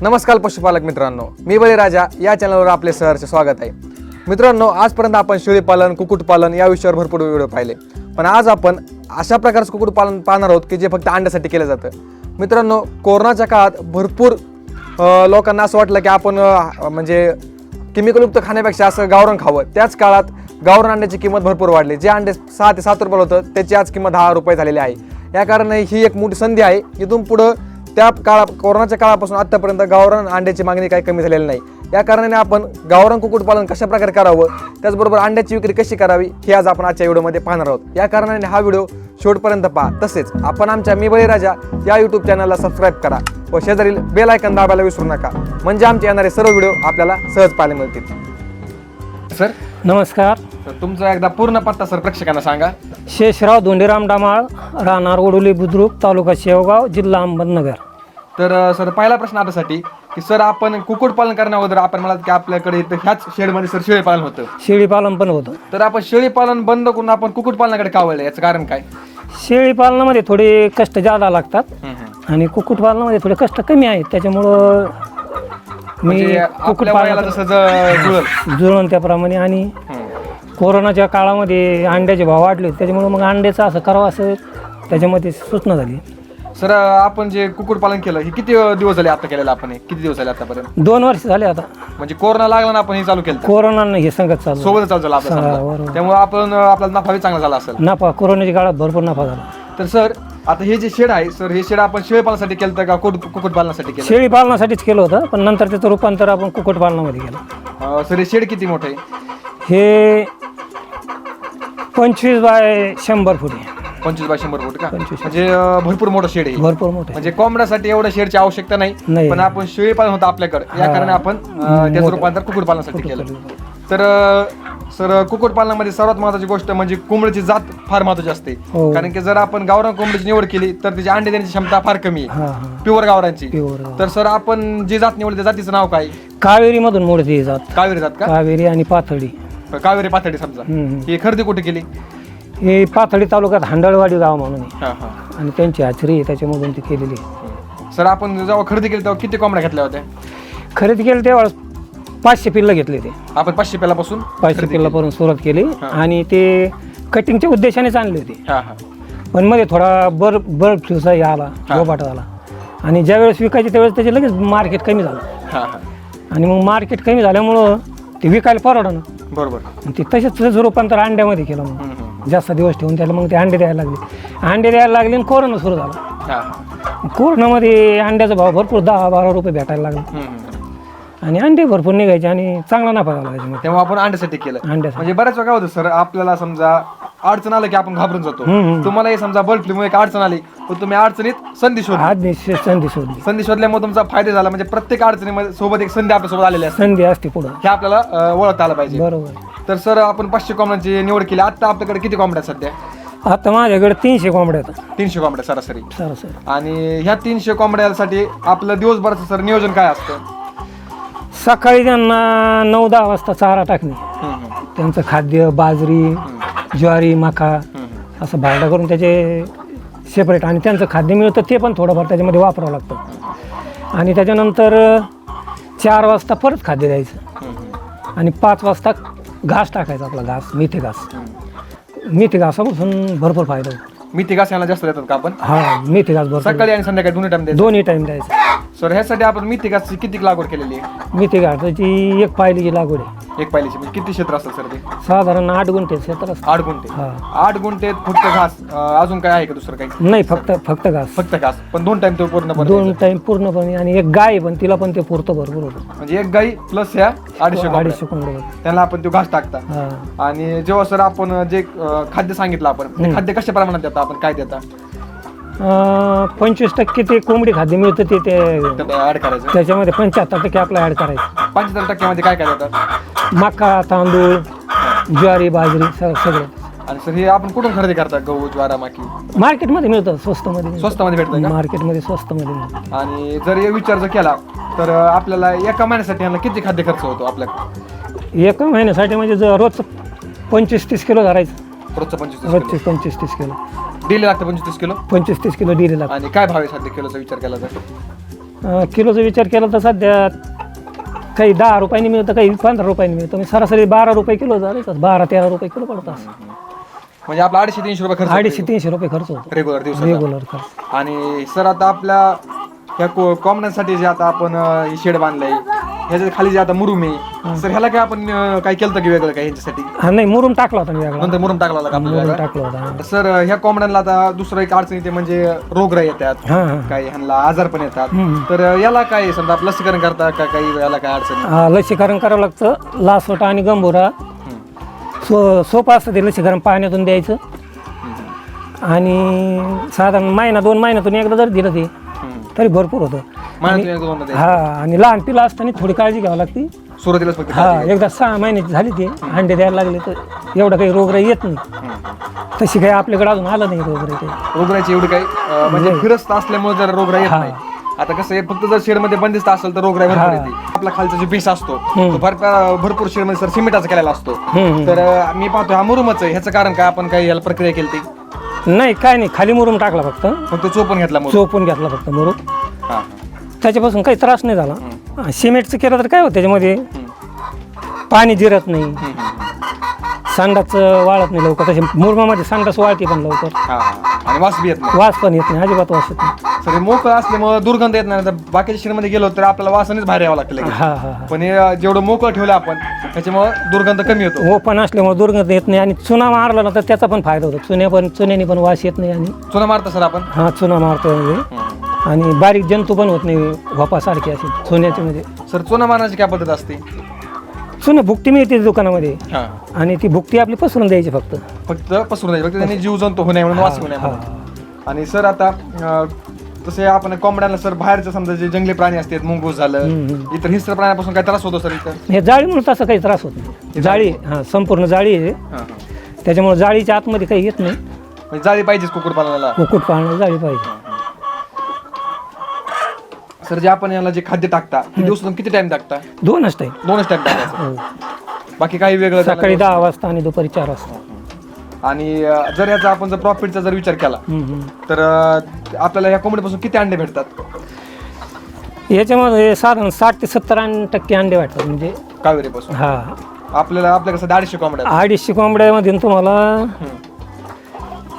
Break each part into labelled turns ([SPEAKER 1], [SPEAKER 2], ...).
[SPEAKER 1] नमस्कार पशुपालक मित्रांनो मी बळीराजा या चॅनलवर आपले सहर्ष स्वागत आहे. मित्रांनो आजपर्यंत आपण शेळीपालन कुक्कुटपालन या विषयावर भरपूर व्हिडिओ पाहिले. पण आज आपण अशा प्रकारचं कुक्कुटपालन पाहणार आहोत की जे फक्त अंड्यासाठी केलं जातं. मित्रांनो कोरोनाच्या काळात भरपूर लोकांना असं वाटलं की आपण म्हणजे केमिकलयुक्त खाण्यापेक्षा असं गावरण खावं. त्याच काळात गावरण अंड्याची किंमत भरपूर वाढली. जे अंडे सहा ते सात रुपये होतं त्याची आज किंमत दहा रुपये झालेली आहे. या कारणाने ही एक मोठी संधी आहे. इथून पुढं त्या काळा कोरोनाच्या काळापासून आतापर्यंत गावरान अंड्याची मागणी काही कमी झालेली नाही. या कारणाने आपण गावरान कुक्कुटपालन कशा प्रकारे करावं त्याचबरोबर अंड्याची विक्री कशी करावी हे आज आपण आजच्या व्हिडिओमध्ये पाहणार आहोत. या कारणाने हा व्हिडिओ शेवटपर्यंत पहा. तसेच आपण आमच्या मी बळीराजा या यूट्यूब चॅनलला सबस्क्राईब करा व शेजारील बेल आयकन दाबायला विसरू नका. म्हणजे आमचे येणारे सर्व व्हिडिओ आपल्याला सहज पाहायला मिळतील. सर?
[SPEAKER 2] नमस्कार.
[SPEAKER 1] तुमचा एकदा पूर्ण पत्ता सर प्रेक्षकांना सांगा.
[SPEAKER 2] शेषराव धोंडीराम डामाळ राहणार वडोली बुद्रुक तालुका शेवगाव जिल्हा अहमदनगर.
[SPEAKER 1] तर सर पहिला प्रश्न आपल्यासाठी की सर आपण कुक्कुटपालन करण्या अगोदर आपण म्हणाल की आपल्याकडे इथं ह्याच शेडमध्ये सर शेळीपालन होतं.
[SPEAKER 2] शेळीपालन पण होतं.
[SPEAKER 1] तर आपण शेळीपालन बंद करून आपण कुक्कुटपालनाकडे का वळलं? याचं कारण काय?
[SPEAKER 2] शेळीपालनामध्ये थोडे कष्ट जादा लागतात आणि कुक्कुटपालनामध्ये थोडे कष्ट कमी आहेत. त्याच्यामुळं मी
[SPEAKER 1] म्हणजे आपल्या वयाला
[SPEAKER 2] कुक्कुटपालन
[SPEAKER 1] जसं ज- जुळल.
[SPEAKER 2] जुळवून त्याप्रमाणे आणि कोरोनाच्या काळामध्ये अंड्याचे भाव वाढले. त्याच्यामुळं मग अंड्याचं असं करावं असं त्याच्यामध्ये सूचना झाली.
[SPEAKER 1] सर आपण जे कुक्कुटपालन केलं हे किती दिवस झाले आता केलेलं आपण हे? किती दिवस झाले आतापर्यंत?
[SPEAKER 2] दोन वर्ष झाले आता.
[SPEAKER 1] म्हणजे कोरोना लागला ना आपण हे चालू केलं
[SPEAKER 2] कोरोनानं हे संगत चालू.
[SPEAKER 1] सोबत चालू झालं आपलं
[SPEAKER 2] हा,
[SPEAKER 1] समजा. त्यामुळे आपण आपल्याला नफा बी चांगला झाला असेल.
[SPEAKER 2] नफा कोरोनाच्या काळात भरपूर नफा झाला.
[SPEAKER 1] तर सर आता हे जे शेड आहे सर हे शेड आपण शेळीपालनासाठी केलं होतं का कुक्कुट- कुक्कुटपालनासाठी केलं?
[SPEAKER 2] शेळी पालनासाठीच केलं होतं पण नंतर त्याचं रूपांतर आपण कुक्कुटपालनामध्ये केलं.
[SPEAKER 1] अ, सर हे शेड किती मोठं आहे?
[SPEAKER 2] हे पंचवीस बाय शंभर फूट आहे.
[SPEAKER 1] पंचवीस बाय शंभर फूट का?
[SPEAKER 2] पंचवीस.
[SPEAKER 1] म्हणजे अं, भरपूर मोठं शेड आहे.
[SPEAKER 2] भरपूर मोठं.
[SPEAKER 1] म्हणजे कोंबड्यासाठी एवढं शेडची आवश्यकता नाही
[SPEAKER 2] नाही.
[SPEAKER 1] पण आपण शेळी पालन होतं आपल्याकडे. या कारणाने आपण अं, त्याचं रूपांतर कुक्कुटपालनासाठी केलं. तर अं, सर कुक्कुटपालनामध्ये सर्वात महत्वाची गोष्ट म्हणजे कोंबडीची जात फार महत्वाची असते.
[SPEAKER 2] हो.
[SPEAKER 1] कारण की जर आपण गावरान कोंबडीची निवड केली तर त्याची अंडे देण्याची क्षमता फार कमी आहे.
[SPEAKER 2] हा हा.
[SPEAKER 1] प्युअर गावरांची
[SPEAKER 2] प्युअर
[SPEAKER 1] तर सर आपण जी जात निवडली त्या जातीचं नाव काय?
[SPEAKER 2] कावेरी मधून मोडते ही जात.
[SPEAKER 1] कावेरी जात का?
[SPEAKER 2] कावेरी आणि पाथडी
[SPEAKER 1] कावेरी पाथडी समजा.
[SPEAKER 2] हम्म.
[SPEAKER 1] ही खरेदी कुठे केली?
[SPEAKER 2] हे पाथडी तालुक्यात हांडळवाडी गाव म्हणून आहे.
[SPEAKER 1] हा हा.
[SPEAKER 2] आणि त्यांची हाचरी आहे त्याच्यामधून ती केलेली आहे.
[SPEAKER 1] सर आपण जेव्हा खरेदी केली तेव्हा किती कोंबड्या घेतल्या होत्या?
[SPEAKER 2] खरेदी केली तेव्हा पाचशे पिल्लं घेतले ते.
[SPEAKER 1] आपण पाचशे पेलापासून
[SPEAKER 2] पाचशे पिल्लापासून सुरुवात केली आणि ते कटिंगच्या उद्देशानेच आणले होते.
[SPEAKER 1] हा हा.
[SPEAKER 2] पण मध्ये थोडा बर बर्ड फ्लूचा हे आला गोबाटा आला. आणि ज्यावेळेस विकायचे त्यावेळेस त्याचे लगेच मार्केट कमी झालं.
[SPEAKER 1] हा हा.
[SPEAKER 2] आणि मग मार्केट कमी झाल्यामुळं ते विकायला परवडलं
[SPEAKER 1] बरोबर.
[SPEAKER 2] आणि ते तसेच त्याचं रूपांतर अंड्यामध्ये केलं मग
[SPEAKER 1] हम्म.
[SPEAKER 2] जास्त दिवस ठेवून त्याला मग ते अंडे द्यायला लागले. अंडे द्यायला लागले आणि कोरोना सुरू झाला.
[SPEAKER 1] हा.
[SPEAKER 2] कोरोनामध्ये अंड्याचा भाव भरपूर दहा बारा रुपये भेटायला लागला. आणि अंडे भरपूर निघायचे आणि चांगला नफा झाला त्याच्यामध्ये.
[SPEAKER 1] तेव्हा आपण अंड्यासाठी केलं.
[SPEAKER 2] अंड्याचा
[SPEAKER 1] म्हणजे बऱ्याच वेळा काय होतं सर आपल्याला समजा अडचण आलं की आपण घाबरून जातो. तुम्हाला हे समजा बर्ड फ्लू एक अडचण आली पण तुम्ही अडचणीत संधी शोध.
[SPEAKER 2] आज निश्चित संधी शोधली.
[SPEAKER 1] संधी शोधल्यामुळे तुमचा फायदा झाला. म्हणजे प्रत्येक अडचणीमध्ये सोबत एक संधी आपल्यासोबत आलेली असते.
[SPEAKER 2] संधी असते पुढं.
[SPEAKER 1] हे आपल्याला अं, ओळखता आलं पाहिजे.
[SPEAKER 2] बरोबर.
[SPEAKER 1] तर सर आपण पाचशे कोंबड्यांची निवड केली. आता आपल्याकडे किती कोंबड्या आहेत सध्या?
[SPEAKER 2] आता माझ्याकडे तीनशे कोंबड्या आहेत.
[SPEAKER 1] तीनशे कोंबड्या सरासरी.
[SPEAKER 2] सरासरी.
[SPEAKER 1] आणि ह्या तीनशे कोंबड्यासाठी आपलं दिवसभराचं सर नियोजन काय असतं?
[SPEAKER 2] सकाळी त्यांना नऊ दहा वाजता चारा टाकणे.
[SPEAKER 1] हम्म, हम्म,
[SPEAKER 2] त्यांचं खाद्य बाजरी ज्वारी मका. असं भारडा करून त्याचे सेपरेट आणि त्यांचं खाद्य मिळतं ते पण थोडंफार त्याच्यामध्ये वापरावं लागतं. आणि त्याच्यानंतर चार वाजता परत खाद्य द्यायचं. आणि पाच वाजता घास टाकायचा आपला घास मेथी घास. मेथी घासापासून भरपूर फायदा होतो.
[SPEAKER 1] मेथी घास यांना जास्त देतात का आपण?
[SPEAKER 2] हा मेथी घास भरपूर.
[SPEAKER 1] सकाळी आणि संध्याकाळी दोन्ही टाइम द्यायचं.
[SPEAKER 2] दोन्ही टाईम द्यायचा.
[SPEAKER 1] सर ह्यासाठी आपण मेथी घासची किती लागवड केलेली आहे?
[SPEAKER 2] मेथी घासाची एक पायलीची लागवड आहे.
[SPEAKER 1] एक पाहिलीची म्हणजे किती क्षेत्र असेल सर ते?
[SPEAKER 2] साधारण आठ गुंठे क्षेत्र असतं
[SPEAKER 1] आठ गुंठे.
[SPEAKER 2] हा.
[SPEAKER 1] आठ गुंठेत फक्त घास अं, अजून काय आहे का दुसरं काही?
[SPEAKER 2] नाही फक्त फक्त घास.
[SPEAKER 1] फक्त घास. पण दोन टाइम तो पूर्ण
[SPEAKER 2] दोन टाइम पूर्णपणे आणि एक गाय आहे पण तिला पण ते पुरतं भरपूर होतं.
[SPEAKER 1] म्हणजे एक गाई प्लस ह्या अडीचशे कोंबड्या.
[SPEAKER 2] अडीचशे कोंबडे
[SPEAKER 1] त्यांना आपण तो घास टाकता.
[SPEAKER 2] हा.
[SPEAKER 1] आणि जेव्हा सर आपण जे अं, खाद्य सांगितलं आपण ते खाद्य कशा प्रमाणात देता? आपण काय देता?
[SPEAKER 2] पंचवीस टक्के ते कोंबडी खाद्य मिळतं ते ते
[SPEAKER 1] ऍड करायचं.
[SPEAKER 2] त्याच्यामध्ये पंच्याहत्तर टक्के आपलं ॲड करायचं.
[SPEAKER 1] पंच्याहत्तर टक्क्यामध्ये काय काय
[SPEAKER 2] मका तांदूळ ज्वारी बाजरी स- सगळं.
[SPEAKER 1] आणि सर हे आपण कुठून खरेदी करता? गहू ज्वारा माकी?
[SPEAKER 2] मार्केटमध्ये मिळतं स्वस्तमध्ये.
[SPEAKER 1] स्वस्तामध्ये भेटतं का?
[SPEAKER 2] मार्केटमध्ये स्वस्तमध्ये मिळतं.
[SPEAKER 1] आणि जर हे विचार जर केला तर आपल्याला एका महिन्यासाठी यांना किती खाद्य खर्च होतो आपल्याकडे?
[SPEAKER 2] एका महिन्यासाठी म्हणजे जर रोज पंचवीस तीस किलो धरायचं.
[SPEAKER 1] रोजचं पंचवीस तीस
[SPEAKER 2] पंचवीस तीस किलो.
[SPEAKER 1] किलो डेली लागतं पंचवीस तीस किलो?
[SPEAKER 2] पंचवीस तीस किलो डिली लागतं
[SPEAKER 1] आणि काय भाव आहे सध्या किलोचा विचार केला तर?
[SPEAKER 2] अं, किलोचा विचार केला तर सध्या काही दहा रुपयांनी मिळतं काही पंधरा रुपयांनी मिळतं. म्हणजे सरासरी बारा रुपये किलो धरायचं बारा तेरा रुपये किलो पडतात
[SPEAKER 1] म्हणजे आपला अडीचशे तीनशे रुपये खर्च
[SPEAKER 2] अडीचशे तीनशे रुपये खर्च होतो.
[SPEAKER 1] रेग्युलर दिवसाचा.
[SPEAKER 2] रेग्युलर खर्च.
[SPEAKER 1] आणि सर आता आपल्या ह्या कॉमनसाठी जे आता आपण शेड बांधलंय ह्याच्या खाली जे आता मुरुम आहे सर ह्याला काय आपण अं, काय केलं की वेगळं काय ह्याच्यासाठी?
[SPEAKER 2] हा नाही मुरुम टाकला होता मी वेगळा.
[SPEAKER 1] नंतर मुरुम टाकला होता का आपल्याला
[SPEAKER 2] मुरुम
[SPEAKER 1] वेगळा?
[SPEAKER 2] टाकला होता
[SPEAKER 1] सर ह्या कोंबड्यांना आता दुसरं एक अडचण येते म्हणजे रोगराई येतात.
[SPEAKER 2] हां हां.
[SPEAKER 1] काही ह्यांना आजार पण येतात. तर याला काय समजा लसीकरण करता का काही याला काय अडचण आहे?
[SPEAKER 2] हा, लसीकरण करावं लागतं. लासोटा आणि गंभोरा. सो सोपं असतं ते लसीकरण पाण्यातून द्यायचं. आणि साधारण महिना दोन महिन्यातून एकदा जर दिलं ते. तरी भरपूर होतं.
[SPEAKER 1] महिन्यातून एकदा दोनदा द्यायचं.
[SPEAKER 2] हा आणि लहान पिलं असताना थोडी काळजी घ्यावी लागते.
[SPEAKER 1] सुरुवातीलाच फक्त
[SPEAKER 2] हा एकदा सहा महिन्याची झाली ते अंडे द्यायला लागले तर एवढं काही रोगराई येत नाही. तशी काही आपल्याकडे अजून आलं नाही रोगराई काही.
[SPEAKER 1] रोगराईची एवढी काही अं, म्हणजे फिरस्त असल्यामुळे जर रोगराई येत
[SPEAKER 2] हा.
[SPEAKER 1] नाही. आता कसं आहे फक्त जर शेडमध्ये बंदिस्त असेल तर रोगराई भरपूर येते. आपला खालचा जो पीस असतो तो भर भरपूर शेडमध्ये सर सिमेंटाचा केलेला असतो.
[SPEAKER 2] हम्म.
[SPEAKER 1] तर अं, मी पाहतो हा मुरुमच आहे. ह्याचं कारण काय? आपण काही याला प्रक्रिया केली ती?
[SPEAKER 2] नाही काय नाही खाली मुरुम टाकला फक्त.
[SPEAKER 1] फक्त चोपून घेतला मुरुम
[SPEAKER 2] चोपून घेतला फक्त मुरुम
[SPEAKER 1] हा
[SPEAKER 2] त्याच्यापासून काही त्रास नाही झाला. सिमेंटचं केलं तर काय होतं त्याच्यामध्ये? पाणी जिरत नाही.
[SPEAKER 1] हम्म, हम्म.
[SPEAKER 2] संडास वाळत नाही लवकर. तसे मुरमामध्ये संडास वाळते पण लवकर.
[SPEAKER 1] हा हा. आणि वास बी येत नाही.
[SPEAKER 2] वास पण येत नाही अजिबात वास येत नाही.
[SPEAKER 1] सर हे मोकळं असल्यामुळे दुर्गंध येत नाही तर बाकीच्या शेडमध्ये गेलो तर आपल्याला वासानेच बाहेर यावं लागतं लगेच.
[SPEAKER 2] हा हा हा.
[SPEAKER 1] पण हे जेवढं मोकळं ठेवलं आपण त्याच्यामुळे दुर्गंध कमी होतो.
[SPEAKER 2] ओपन असल्यामुळे दुर्गंध येत नाही आणि चुना मारला ना तर त्याचा पण फायदा होतो. चुन्या पण चुन्याने पण वास येत नाही आणि
[SPEAKER 1] चुना मारता सर आपण?
[SPEAKER 2] हा चुना मारतो म्हणजे आणि बारीक जंतू पण होत नाही वापासारखे असे चुन्याचे म्हणजे
[SPEAKER 1] सर चुना मारण्याची काय पद्धत असते?
[SPEAKER 2] चुनं भुकटी मिळते दुकानामध्ये.
[SPEAKER 1] हा.
[SPEAKER 2] आणि ती भुकटी आपली पसरून द्यायची फक्त.
[SPEAKER 1] फक्त पसरून द्यायची फक्त त्यांनी जीव जंतू होण्या म्हणून वास होण्या म्हणून. आणि सर आता अं, तसे आपण कोंबड्यांना सर बाहेरचं समजा जे जंगली प्राणी असतात मुंगूस झालं इतर हिस्त्र प्राण्यापासून काय त्रास होतो सर
[SPEAKER 2] हे जाळीमुळे तसं काही त्रास होत नाही. जाळी हां संपूर्ण जाळी आहे. त्याच्यामुळे जाळीच्या आतमध्ये काही येत नाही.
[SPEAKER 1] म्हणजे जाळी पाहिजेच कुकुटपालनाला.
[SPEAKER 2] कुक्कुट पाळणं जाळी पाहिजे.
[SPEAKER 1] सर जे आपण याला जे खाद्य टाकता ते दिवसातून किती टाइम टाकता?
[SPEAKER 2] दोनच टाईम
[SPEAKER 1] दोनच टाइम टाकायचं.
[SPEAKER 2] हो.
[SPEAKER 1] बाकी काही वेगळं
[SPEAKER 2] सकाळी दहा वाजता आणि दुपारी चार वाजता.
[SPEAKER 1] आणि जर याचा आपण जर प्रॉफिटचा जर विचार केला. तर आपल्याला या कोंबडीपासून किती अंडे भेटतात?
[SPEAKER 2] याच्यामध्ये साधारण साठ ते सत्तर टक्के अंडे वाटतात म्हणजे
[SPEAKER 1] कावेरीपासून
[SPEAKER 2] हा.
[SPEAKER 1] आपल्याला आपल्याकडे सध्या अडीचशे कोंबड्या.
[SPEAKER 2] अडीचशे कोंबड्यामधून तुम्हाला.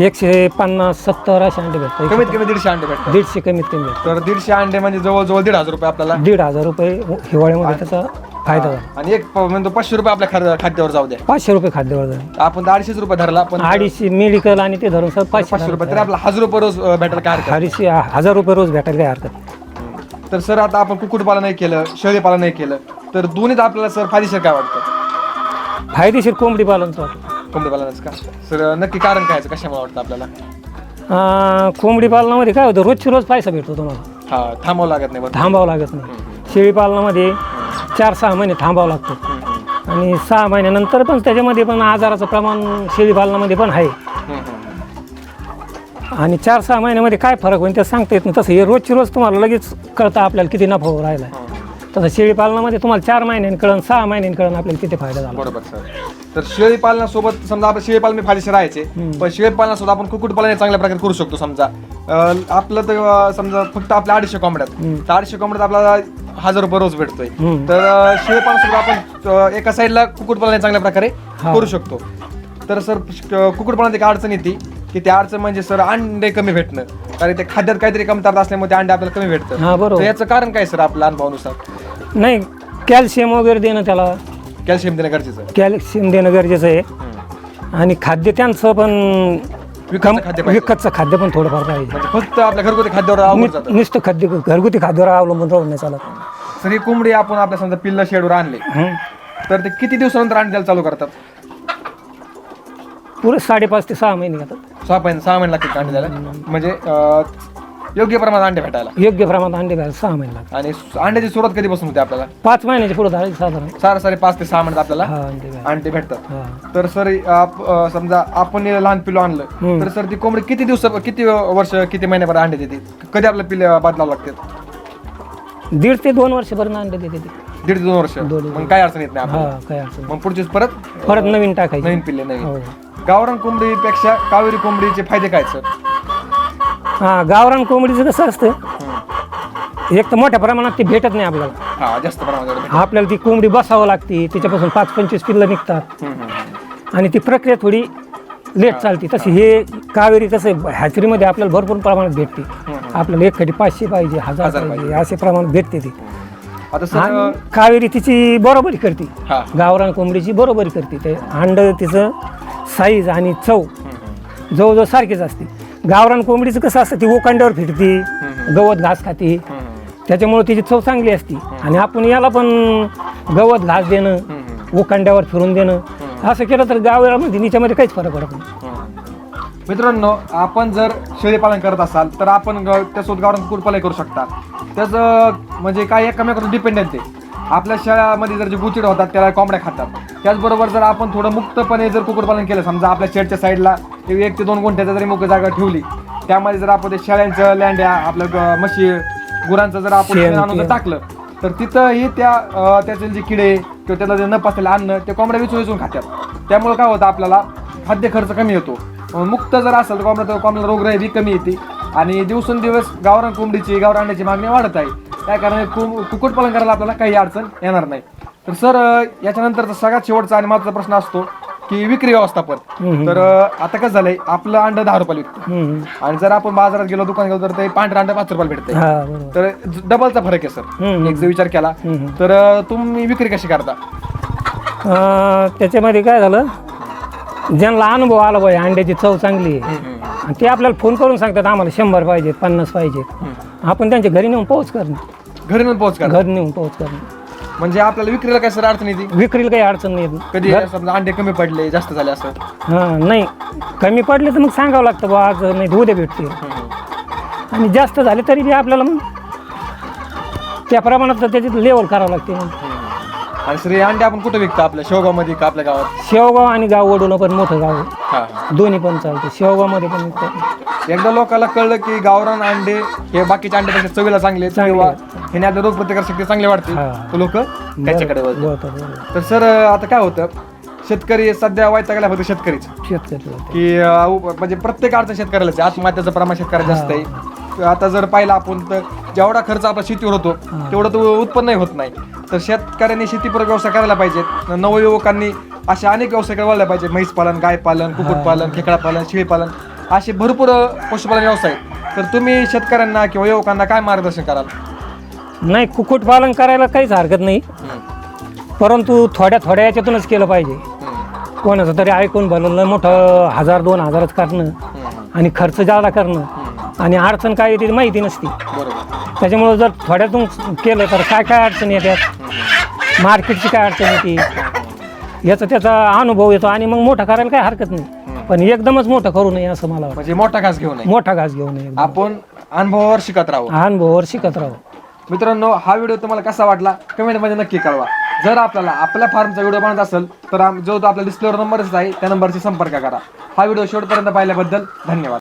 [SPEAKER 2] एकशे पन्नास सत्तर असे अंडे भेटतात.
[SPEAKER 1] कमीत कमी दीडशे अंडे भेटतात.
[SPEAKER 2] दीडशे कमीत कमी. भेटतात
[SPEAKER 1] तर दीडशे अंडे म्हणजे जवळजवळ दीड हजार रुपये आपल्याला.
[SPEAKER 2] दीड हजार रुपये हिवाळ्यामध्ये त्याचा फायदा झाला
[SPEAKER 1] आणि एक प- म्हणजे पाचशे रुपये आपल्या खाद्य- खाद्यावर जाऊ द्या.
[SPEAKER 2] पाचशे रुपये खाद्यावर झाले
[SPEAKER 1] आपण तर अडीचशे रुपये धरला पण
[SPEAKER 2] अडीचशे मेडिकल आणि ते धरून सर
[SPEAKER 1] पाचशे
[SPEAKER 2] पाचशे
[SPEAKER 1] रुपये तरी आपला हजार रुपये रोज अं, भेटेल काय हरकत?
[SPEAKER 2] अडीचशे हजार रुपये रोज भेटायला काही हरकत? नाही.
[SPEAKER 1] नाही. तर सर आता आपण कुक्कुटपालन नाही केलं शेळीपालन नाही केलं तर दोन्हीत आपल्याला सर फायदेशीर काय वाटतं?
[SPEAKER 2] फायदेशीर कोंबडी पालनचं वाटतं
[SPEAKER 1] कोंबडी पालनाचं का? सर नक्की कारण काय आहे? कशामुळे वाटतं आपल्याला?
[SPEAKER 2] कोंबडी पालनामध्ये काय होतं रोजची रोज पैसा भेटतो तुम्हाला.
[SPEAKER 1] हा थांबावं लागत नाही बरं.
[SPEAKER 2] थांबावं लागत नाही. शेळी पालनामध्ये चार सहा महिने थांबावं लागतं. आणि सहा महिन्यानंतर पण त्याच्यामध्ये पण आजाराचं प्रमाण शेळी पालनामध्ये पण आहे. आणि चार सहा महिन्यामध्ये काय फरक होईल ते सांगता येत नाही. तसं हे रोजची रोज तुम्हाला लगेच कळतं आपल्याला किती नफा होऊ राहिला आहे. तसं शेळी पालनामध्ये तुम्हाला चार महिन्यांनी कळण सहा महिन्यांनी कळण आपल्याला किती फायदा झाला.
[SPEAKER 1] बरोबर सर. तर शेळी पालनासोबत समजा आपण शेळी पालन फायदेशीर राहायचे पण शेळी पालनासोबत आपण कुक्कुटपालन हे चांगल्या प्रकारे करू शकतो समजा. आपलं तर समजा फक्त आपल्या अडीचशे कोंबड्यात तर अडीचशे कोंबड्यात आपल्याला हजार रुपये रोज भेटतोय.
[SPEAKER 2] हम्म.
[SPEAKER 1] तर अं, पालनासोबत आपण अं, एका साईडला कुक्कुटपालन चांगल्या प्रकारे करू शकतो. तर सर कुक्कुटपालनात एक अडचण येते की त्या अडचण म्हणजे सर अंडे कमी भेटणं. कारण ते खाद्यात काहीतरी कमतरता असल्यामुळे ते अंडे आपल्याला कमी भेटतं
[SPEAKER 2] हा
[SPEAKER 1] तर
[SPEAKER 2] बरोबर
[SPEAKER 1] याचं कारण काय सर आपल्या अनुभवानुसार?
[SPEAKER 2] नाही कॅल्शियम वगैरे देणं त्याला.
[SPEAKER 1] कॅल्शियम देणं गरजेचं आहे.
[SPEAKER 2] कॅल्शियम देणं गरजेचं आहे. आणि खाद्य त्यांचं पण
[SPEAKER 1] विकतचं खाद्य पाहिजे.
[SPEAKER 2] विकतचं खाद्य पण थोडंफार पाहिजे.
[SPEAKER 1] म्हणजे फक्त आपल्या घरगुती खाद्यावर जातं.
[SPEAKER 2] नुसतं खाद्य घरगुती खाद्यावर अवलंबून राहून नाही चालत.
[SPEAKER 1] सर कोंबडी आपण आपल्या समजा पिल्ल शेडवर आणले
[SPEAKER 2] हं.
[SPEAKER 1] तर ते किती दिवसानंतर अंडे द्यायला चालू करतात?
[SPEAKER 2] पुरे साडेपाच ते सहा महिने घेतात.
[SPEAKER 1] सहा महिने सहा महिने लागतात अंडे द्यायला? म्हणजे अं, योग्य प्रमाणात अंडे भेटायला?
[SPEAKER 2] योग्य प्रमाणात अंडे घालायला सहा महिने लागतात.
[SPEAKER 1] आणि स- अंड्याची सुरुवात कधीपासून होते आपल्याला?
[SPEAKER 2] पाच महिन्याच्या पुढे झाले साधारण.
[SPEAKER 1] सारे पाच ते सहा महिन्यात आपल्याला
[SPEAKER 2] हा अंडे
[SPEAKER 1] भेटतात.
[SPEAKER 2] हा.
[SPEAKER 1] तर सर आप- अं, समजा आपण हे लहान पिल्लू आणलं. तर सर ती कोंबडी किती दिवस किती वर्ष किती महिन्यापर्यंत अंडे देते? कधी आपलं पिल्ल बदलावं लागते
[SPEAKER 2] दीड ते दोन वर्षपर्यंत अंडे देते ते.
[SPEAKER 1] दीड ते दोन वर्ष?
[SPEAKER 2] दोन-
[SPEAKER 1] मग काय अडचण येत नाही
[SPEAKER 2] हा
[SPEAKER 1] आपल्याला?
[SPEAKER 2] काय अडचण
[SPEAKER 1] मग पुढचे परत?
[SPEAKER 2] परत नवीन टाकायची.
[SPEAKER 1] नवीन पिल्ले नवीन.
[SPEAKER 2] हो.
[SPEAKER 1] गावरान कोंबडीपेक्षा कावेरी कोंबडीचे फायदे काय सर?
[SPEAKER 2] हा गावरान कोंबडीचं कसं असतं? एक तर मोठ्या प्रमाणात ते भेटत नाही आपल्याला.
[SPEAKER 1] हा जास्त प्रमाणात.
[SPEAKER 2] आपल्याला ती कोंबडी बसावं लागते त्याच्यापासून पाच पंचवीस पिल्लं निघतात.
[SPEAKER 1] हम्म, हम्म.
[SPEAKER 2] आणि ती प्रक्रिया थोडी लेट चालते. तशी हे कावेरी कसं हॅचरीमध्ये आपल्याला भरपूर प्रमाणात भेटते. आपल्याला एक पाचशे पाहिजे हजार
[SPEAKER 1] हजार
[SPEAKER 2] पाहिजे असे प्रमाणात भेटते ती.
[SPEAKER 1] आता सर
[SPEAKER 2] आणि कावेरी तिची बरोबरी करते.
[SPEAKER 1] हा.
[SPEAKER 2] गावरान कोंबडीची बरोबरी करते. ते अंड तिचं साईज आणि चव. जवळजवळ सारखीच असते. गावरान कोंबडीचं कसं असतं ती ओकांड्यावर फिरते गवत घास खाते. त्याच्यामुळे तिची चव चांगली असते. आणि आपण याला पण गवत घास देणं. ओकांड्यावर फिरून देणं असं केलं तर गावरामध्ये निच्यामध्ये काहीच फरक पडत नाही.
[SPEAKER 1] मित्रांनो आपण जर शेळी पालन करत असाल तर आपण ग- त्यासोबत गावरान करू शकता. त्याचं म्हणजे काय एकमेकावर डिपेंडंट आहे आपल्या शेळ्यामध्ये जर जे गुचिड होतात त्याला कोंबड्या खातात. त्याचबरोबर जर आपण थोडं मुक्तपणे जर कुक्कुटपालन केलं समजा आपल्या शेडच्या साईडला एक ते दोन गुंठ्याचा जरी मुक्त जागा ठेवली त्यामध्ये जर आपण ते शेळ्यांचं लँड्या आपलं ग- म्हशी गुरांचं जर आपण
[SPEAKER 2] शेण,
[SPEAKER 1] आणून जर
[SPEAKER 2] शेण.
[SPEAKER 1] टाकलं तर तिथंही त्या त्याचे जे किडे किंवा त्याला जे न पासलेलं अन्न ते कोंबड्या विचून विचून खातात त्यामुळे काय होतं आपल्याला खाद्य खर्च कमी येतो. मुक्त जर असेल तर कोंबड्या तर कोंबड्याला रोगराई कमी येते. आणि दिवसेंदिवस गावरान कोंबडीची गावरान अंड्याची मागणी वाढत आहे. त्या कारणाने कु कुक्कुटपालन करायला आपल्याला काही अडचण येणार नाही. तर सर याच्यानंतरचा सगळ्यात शेवटचा आणि महत्त्वाचा प्रश्न असतो की विक्री व्यवस्थापन. तर आता कसं झालंय आपलं अंड दहा रुपयाला विकतं. आणि जर आपण बाजारात गेलो दुकान गेलो तर ते पांढरं अंड पाच रुपयाला
[SPEAKER 2] बरोबर.
[SPEAKER 1] तर डबलचा फरक आहे सर. एक जर विचार केला. तर तुम्ही विक्री कशी करता?
[SPEAKER 2] त्याच्यामध्ये काय झालं ज्यांना अनुभव आला पाहिजे अंड्याची चव चांगली आहे ते आपल्याला फोन करून सांगतात आम्हाला शंभर पाहिजेत पन्नास पाहिजेत. आपण त्यांच्या घरी नेऊन पोहोच करणं
[SPEAKER 1] घरी नेऊन पोहोच
[SPEAKER 2] घर नेऊन पोहोच करणं
[SPEAKER 1] म्हणजे आपल्याला विक्रीला काय सर अडचण येते?
[SPEAKER 2] विक्रीला काही अडचण नाही. येत.
[SPEAKER 1] कधी समजा अंडे कमी पडले जास्त झाले असं?
[SPEAKER 2] हां नाही. कमी पडले तर मग सांगावं लागतं बा आज नाही तर उद्या भेटते आणि जास्त झाले तरी बी आपल्याला मग त्या प्रमाणात तर त्याची लेवल करावं लागते.
[SPEAKER 1] आणि सर हे अंडे आपण कुठे विकतो? आपल्या शेवगावमध्ये का आपल्या गावात?
[SPEAKER 2] शेवगाव आणि गाव वडून पण मोठं गाव आहे.
[SPEAKER 1] हा
[SPEAKER 2] दोन्ही पण चालते. शेवगावमध्ये पण विकतात.
[SPEAKER 1] एकदा लोकांना कळलं की गावरान अंडे हे बाकीच्या अंड्यापेक्षा चवीला चांगले आहेत. किंवा हे रोग प्रतिकार शक्ती चांगली
[SPEAKER 2] हा.
[SPEAKER 1] तर लोक त्याच्याकडे वळतात.
[SPEAKER 2] बरोबर, बरोबर.
[SPEAKER 1] तर सर आता काय होतं? शेतकरी सध्या वैतागायला फक्त शेतकरीच.
[SPEAKER 2] शेतकरी होते.
[SPEAKER 1] की अं, म्हणजे प्रत्येक अडचण शेतकऱ्यालाच आहे. आत्महत्याचं प्रमाण शेतकऱ्याला जास्त आहे. आता जर पाहिलं आपण तर जेवढा खर्च आपला शेतीवर होतो तेवढं तो उत्पन्नही होत नाही. तर शेतकऱ्यांनी शेतीपूरक व्यवसाय करायला पाहिजेत. नवयुवकांनी अशा अनेक व्यवसाय करायला पाहिजेत. म्हैस पालन गाय पालन कुक्कुटपालन खेकडा पालन शेळी पालन. असे भरपूर पशुपालन व्यवसाय आहेत. तर तुम्ही शेतकऱ्यांना किंवा युवकांना काय मार्गदर्शन कराल?
[SPEAKER 2] नाही कुक्कुटपालन करायला काहीच हरकत नाही. परंतु थोड्या थोड्या याच्यातूनच केलं पाहिजे. कोणाचं तरी ऐकून भरलं मोठं हजार दोन हजारच करणं आणि खर्च जादा करणं आणि अडचण काय येते ती माहिती नसती.
[SPEAKER 1] बरोबर.
[SPEAKER 2] त्याच्यामुळं जर थोड्यातून केलं तर काय काय अडचण येतात? मार्केटची काय अडचण येते? याचा त्याचा अनुभव येतो आणि मग मोठं करायला काय हरकत नाही. पण एकदमच मोठं करू नये असं मला वाटतं.
[SPEAKER 1] म्हणजे मोठा घास घेऊ नये.
[SPEAKER 2] मोठा घास घेऊ नये
[SPEAKER 1] आपण अनुभवावर शिकत राहू.
[SPEAKER 2] अनुभवावर शिकत राहू.
[SPEAKER 1] मित्रांनो हा व्हिडिओ तुम्हाला कसा वाटला? कमेंटमध्ये नक्की कळवा. जर आपल्याला आपल्या फार्मचा व्हिडिओ बनत असेल तर आम- जो तो आपल्या डिस्प्लेवर नंबरच आहे त्या नंबरशी संपर्क करा. हा व्हिडिओ शेवटपर्यंत पाहिल्याबद्दल धन्यवाद.